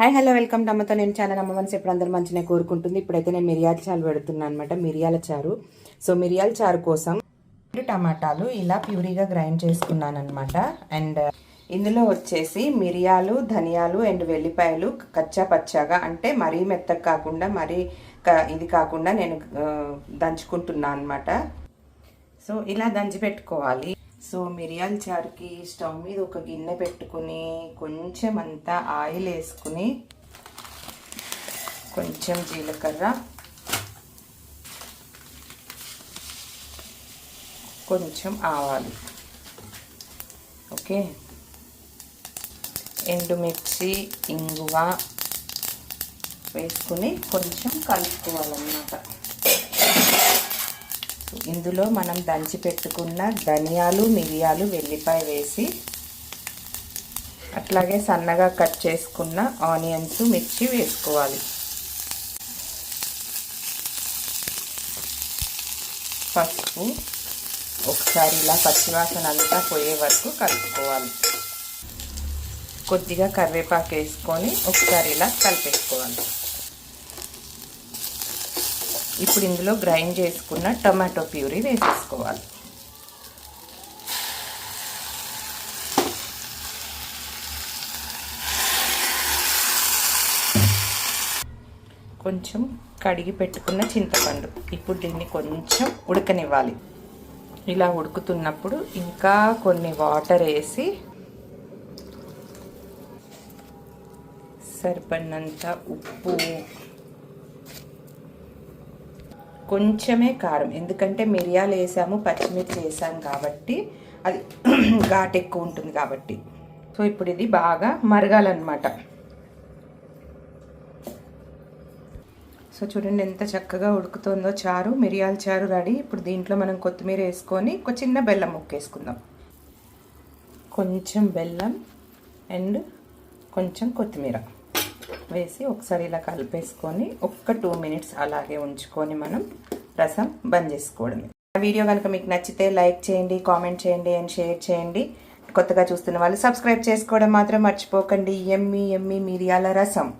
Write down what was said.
Hi hello welcome to అమ్మతో నేను చాలా అమ్మ చెప్పి ఎప్పుడు అందరూ మంచిగా కోరుకుంటుంది. ఇప్పుడైతే నేను మిరియాల చారు పెడుతున్నాను అనమాట మిరియాల చారు. సో మిరియాల చారు కోసం రెండు టమాటాలు ఇలా ప్యూరీగా గ్రైండ్ చేసుకున్నాను అనమాట అండ్ uh, ఇందులో వచ్చేసి మిరియాలు ధనియాలు అండ్ వెల్లిపాయలు కచ్చా పచ్చాగా అంటే మరీ మెత్తగా కాకుండా మరీ క- ఇది కాకుండా నేను uh, దంచుకుంటున్నాను అనమాట సో ఇలా దంచి పెట్టుకోవాలి. సో మిరియాల చారుకి స్టవ్ మీద ఒక గిన్నె పెట్టుకుని కొంచెం అంతా ఆయిల్ వేసుకుని కొంచెం జీలకర్ర కొంచెం ఆవాలు. ఓకే? ఎండుమిర్చి ఇంగువ వేసుకుని కొంచెం కలుపుకోవాలన్నమాట. ఇందులో మనం దంచి పెట్టుకున్న ధనియాలు మిరియాలు వెల్లిపాయ వేసి అట్లాగే సన్నగా కట్ చేసుకున్న ఆనియన్స్ మిర్చి వేసుకోవాలి. పసుపు ఒకసారి ఇలా పచ్చివాసన అంతా పోయే వరకు కలుపుకోవాలి. కొద్దిగా కరివేపాకు వేసుకొని ఒకసారి ఇలా కలిపేసుకోవాలి. ఇప్పుడు ఇందులో గ్రైండ్ చేసుకున్న టమాటో ప్యూరీ వేసేసుకోవాలి. కొంచెం కడిగి పెట్టుకున్న చింతపండు. ఇప్పుడు దీన్ని కొంచెం ఉడకనివ్వాలి. ఇలా ఉడుకుతున్నప్పుడు ఇంకా కొన్ని వాటర్ వేసి సరిపడినంత ఉప్పు కొంచెమే కారం. ఎందుకంటే మిరియాలు వేసాము పచ్చిమిర్చి వేసాము కాబట్టి అది ఘాట్ ఎక్కువ ఉంటుంది కాబట్టి. సో ఇప్పుడు ఇది బాగా మరగాలన్నమాట. సో చూడండి ఎంత చక్కగా ఉడుకుతుందో చారు మిరియాల చారు రెడీ. ఇప్పుడు దీంట్లో మనం కొత్తిమీర వేసుకొని ఒక చిన్న బెల్లం ముక్కేసుకుందాం కొంచెం బెల్లం అండ్ కొంచెం కొత్తిమీర. వేసి ఒకసారి ఇలా కలిపేసుకొని ఒక్క టూ మినిట్స్ అలాగే ఉంచుకొని మనం రసం బంద్ చేసుకోవడమే. ఆ వీడియో కనుక మీకు నచ్చితే లైక్ చేయండి కామెంట్ చేయండి అండ్ షేర్ చేయండి. కొత్తగా చూస్తున్న వాళ్ళు సబ్స్క్రైబ్ చేసుకోవడం మాత్రం మర్చిపోకండి. ఎమ్మి ఎమ్మి మిరియాల రసం.